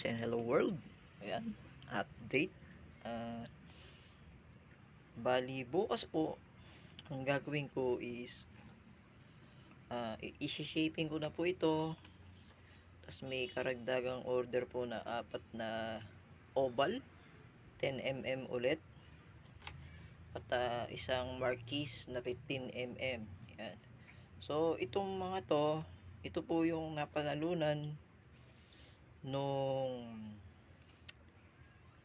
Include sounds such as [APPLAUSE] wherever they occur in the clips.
sounds and hello world. Ayan, update. Ah, bali, bukas po, ang gagawin ko is, ah, i- isi-shaping ko na po ito. Tapos may karagdagang order po na apat na oval, 10mm ulit. At ah, isang marquise na 15mm. Yan. So, itong mga to, ito po yung napanalunan nung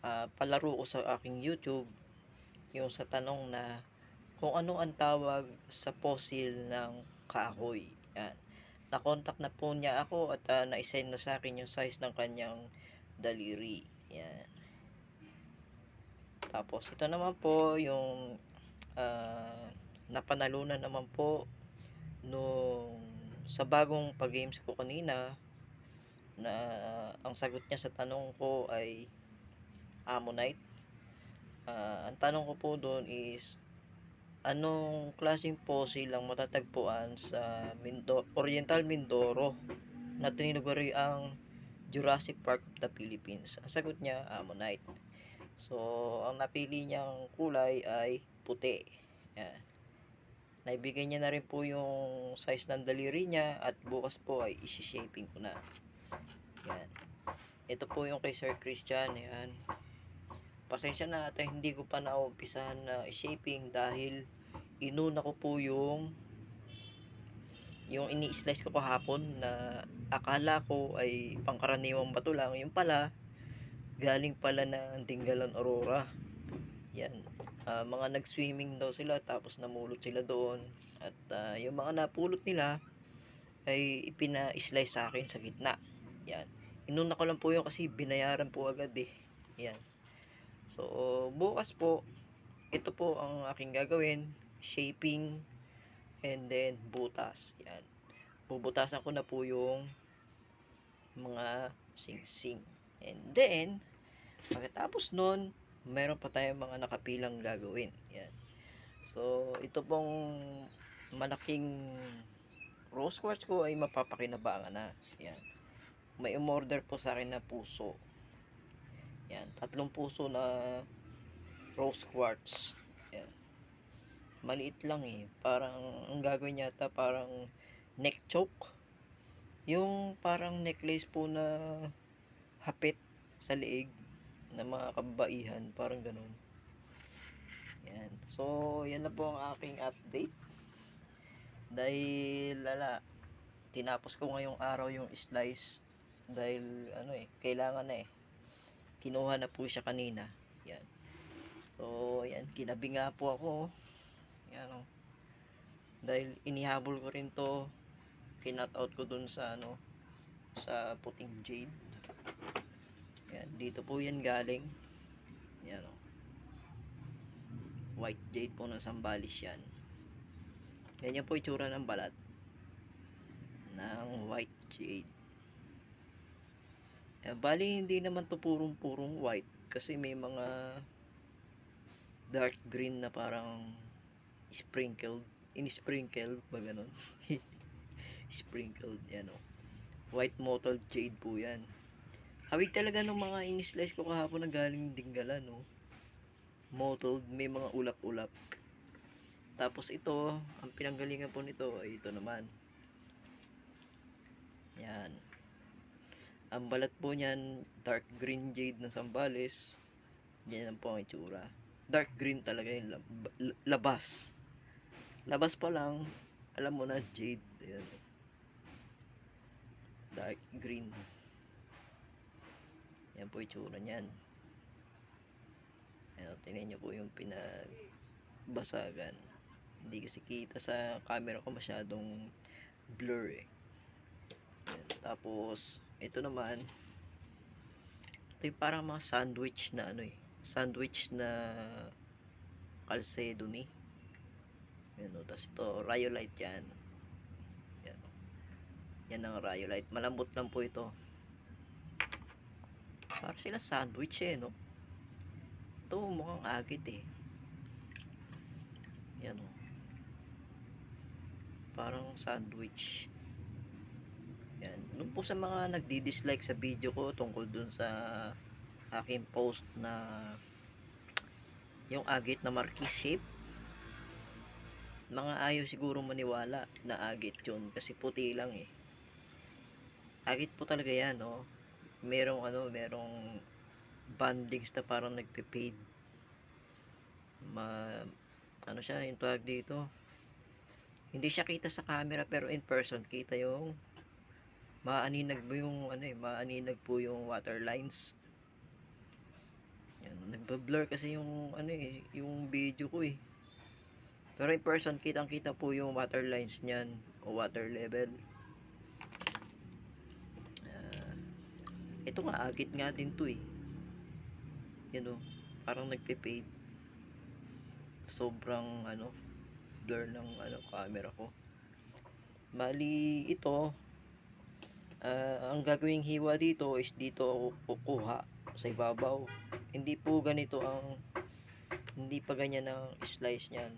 ah, palaro ko sa aking YouTube yung sa tanong na kung ano ang tawag sa fossil ng kahoy. Yan. Na-contact na po niya ako at ah, na-send na sa akin yung size ng kanyang daliri. Yan. Tapos ito naman po yung ah, napanalunan naman po nung sa bagong pag-games ko kanina na ang sagot niya sa tanong ko ay Ammonite. Ah, ang tanong ko po doon is anong klaseng fossil ang matatagpuan sa Mindo Oriental Mindoro na tinuguri ang Jurassic Park of the Philippines. Ang sagot niya Ammonite. So, ang napili niyang kulay ay puti. Yan. Naibigay niya na rin po yung size ng daliri niya at bukas po ay isi-shaping ko na. Ito po yung kay Sir Christian. Yan. Pasensya na at hindi ko pa naumpisahan na shaping dahil inuna ko po yung yung ini-slice ko kahapon na akala ko ay pangkaraniwang bato lang. Yung pala, galing pala ng Tinggalan Aurora. Yan. Ah, mga nag-swimming daw sila tapos namulot sila doon. At ah, yung mga napulot nila ay ipina-slice sa akin sa gitna. Yan. Inuna ko lang po yun kasi binayaran po agad eh. Yan. So, bukas po, ito po ang aking gagawin. Shaping and then butas. Yan. Bubutasan ko na po yung mga sing-sing. And then, pagkatapos nun, meron pa tayong mga nakapilang gagawin. Yan. So, ito pong malaking rose quartz ko ay mapapakinabangan na. Yan. May umorder po sa akin na puso. Yan. Tatlong puso na rose quartz. Yan. Maliit lang eh. Parang, ang gagawin yata parang neck choke. Yung parang necklace po na hapit sa leeg na mga kababaihan, parang ganun. Yan. So, yan na po ang aking update. Dahil, lala, tinapos ko ngayong araw yung slice dahil, ano eh, kailangan na eh. Kinuha na po siya kanina. Yan. So, yan, kinabi nga po ako. Yan o. Dahil inihabol ko rin to, kinat out ko dun sa, ano, sa puting jade. Yan, dito po yan galing. Yan o. White jade po ng Sambales yan. Ganyan po itsura ng balat ng white jade. Eh, bali hindi naman to purong-purong white kasi may mga dark green na parang sprinkled, in-sprinkled ba ganun? [LAUGHS] sprinkled yan o. White mottled jade po yan. Hawig talaga ng mga in-slice ko kahapon na galing dinggalan, no. Mottled, may mga ulap-ulap. Tapos ito, ang pinanggalingan po nito ay ito naman. Yan. Ang balat po niyan, dark green jade na sambales. Yan po ang itsura. Dark green talaga yung lab- labas. Labas pa lang, alam mo na jade. Ayan. Dark green. Yan po itsura niyan. Ayan, tingnan nyo po yung pinagbasagan. Hindi kasi kita sa camera ko masyadong blur eh. Tapos, ito naman, ito yung parang mga sandwich na ano eh. Sandwich na kalsedo ni. Ayan o, tapos ito, rhyolite yan. Yan o. Yan ang rhyolite. Malambot lang po ito. Para sila sandwich eh, no? Ito, mukhang agit eh. Yan o. Parang sandwich. Doon po sa mga nagdi-dislike sa video ko tungkol dun sa aking post na yung agit na marquis shape. Mga ayaw siguro maniwala na agit yun kasi puti lang eh. Agit po talaga yan, no? Merong ano, merong bandings na parang nagpe-fade. Ma ano siya, yung tawag dito. Hindi siya kita sa camera pero in person kita yung maaninag po yung ano eh, maaninag po yung water lines. Yan, nagba-blur kasi yung ano eh, yung video ko eh. Pero in person, kitang-kita po yung water lines niyan o water level. Ah, ito nga, agit nga din to eh. Yan o, parang nagpe-fade. Sobrang ano, blur ng ano, camera ko. Bali, ito, ah, ang gagawing hiwa dito is dito ako kukuha sa ibabaw. Hindi po ganito ang hindi pa ganyan ang slice niyan.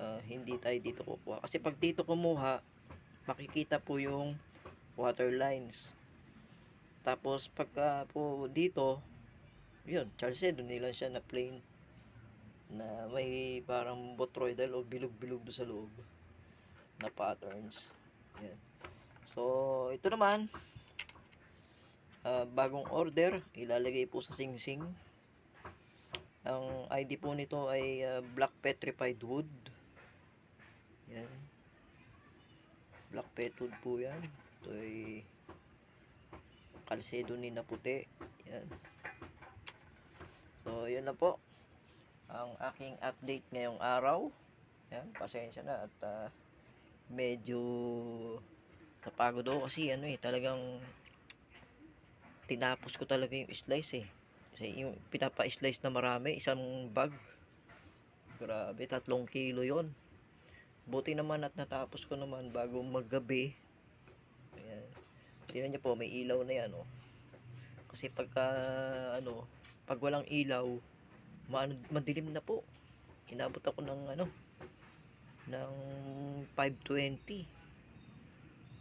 Ah, hindi tayo dito kukuha. Kasi pag dito kumuha, makikita po yung water lines. Tapos pagka po dito, yun, Charcedo nila siya na plain na may parang botroidal o bilog-bilog do sa loob na patterns. Yan. So, ito naman, ah, bagong order, ilalagay po sa sing-sing. Ang ID po nito ay ah, Black Petrified Wood. Yan. Black Pet po yan. Ito ay kalsedo ni na puti. Yan. So, yun na po. Ang aking update ngayong araw. Yan, pasensya na at ah, medyo napagod ako kasi ano eh, talagang tinapos ko talaga yung slice eh. Kasi yung pinapa-slice na marami, isang bag. Grabe, tatlong kilo yon Buti naman at natapos ko naman bago maggabi. Ayan. Tingnan niyo po, may ilaw na yan, oh. Kasi pagka, ano, pag walang ilaw, ma- madilim na po. Inabot ako ng, ano, ng 520.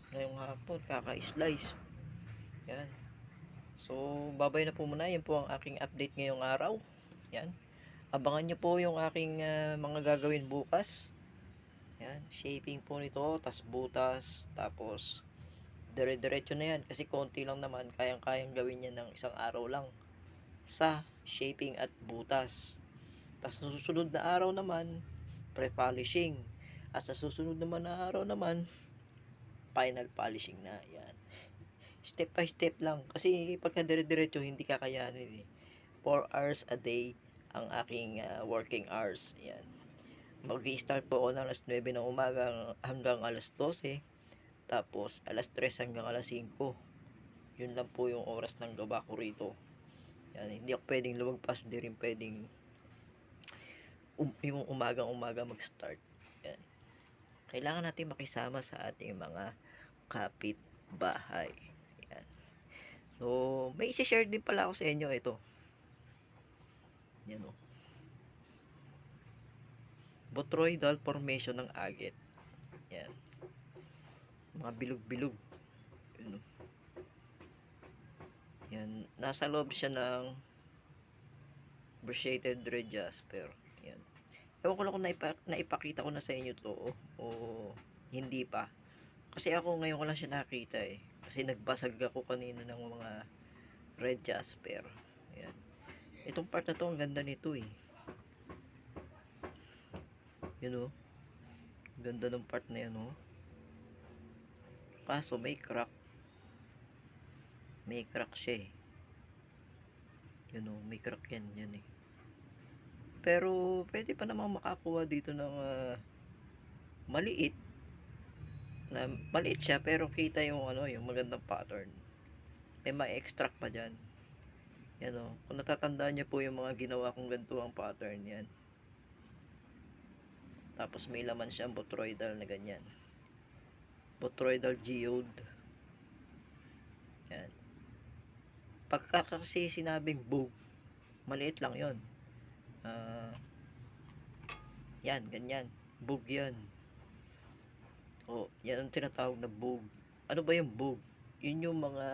Ngayong hapon, kaka-slice. Yan. So, babay na po muna. Yan po ang aking update ngayong araw. Yan. Abangan nyo po yung aking ah, mga gagawin bukas. Yan. Shaping po nito. tas butas. Tapos, dire-diretso na yan. Kasi konti lang naman. Kayang-kayang gawin yan ng isang araw lang. Sa shaping at butas. tas susunod na araw naman, pre-polishing. At sa susunod naman na araw naman, final polishing na. Yan step by step lang. Kasi pagka dire-diretso, hindi kakayanin eh. 4 hours a day ang aking ah, working hours. Yan. Mag-start po ako ng alas 9 ng umaga hanggang alas 12. Tapos alas 3 hanggang alas 5. Yun lang po yung oras ng gawa ko rito. Yan. Hindi ako pwedeng lumagpas. Hindi rin pwedeng um, yung umagang umaga mag-start. Kailangan natin makisama sa ating mga kapit bahay. Yan. So, may isi-share din pala ako sa inyo ito. Yan o. Botroidal formation ng agit. Yan. Mga bilog-bilog. Yan o. Yan. Nasa loob siya ng brachiated red jasper. Yan. Ewan ko lang kung naipa- naipakita ko na sa inyo to o, o hindi pa. Kasi ako ngayon ko lang siya nakita eh. Kasi nagbasag ako kanina ng mga red jasper. Ayan. Itong part na to, ang ganda nito eh. Yun oh. Ganda ng part na yan oh. Kaso may crack. May crack siya eh. Yun oh, may crack yan. Yan eh. Pero pwede pa namang makakuha dito ng ah, maliit. Na maliit siya pero kita yung ano yung magandang pattern. May ma-extract pa dyan. Yan o kung natatandaan niyo po yung mga ginawa kong ganito ang pattern yan. Tapos may laman siyang botroidal na ganyan. Botroidal geode. Yan. Pagka kasi sinabing bug maliit lang yon Ah, yan ganyan bug yan Oh, yan ang tinatawag na bug. ano ba yung bug? Yun yung mga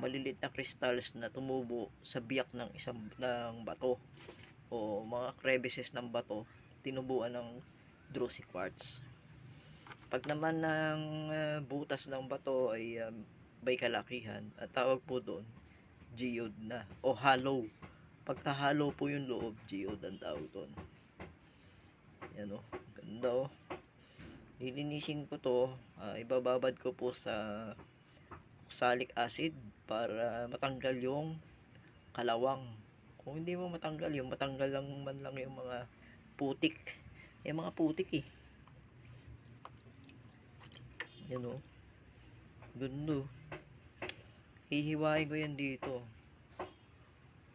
malilit na crystals na tumubo sa biyak ng isang ng bato o mga crevices ng bato tinubuan ng druzy quartz. Pag naman ng ah, butas ng bato ay um, may kalakihan, at tawag po doon geode na o hollow. Pagka hollow po yung loob, geode ang tawag doon. Yan o, ganda o. Lilinisin ko to, ah, ibababad ko po sa oxalic acid para matanggal yung kalawang. Kung hindi mo matanggal yung matanggal lang man lang yung mga putik. Yung mga putik eh. Yan o. Gundo. Hihiwain ko yan dito.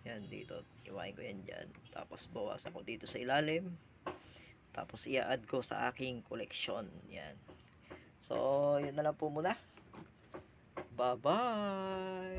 Yan dito. Hiwain ko yan dyan. Tapos bawasan ko dito sa ilalim. Tapos i-add ko sa aking collection. Yan. So, yun na lang po muna. Bye-bye!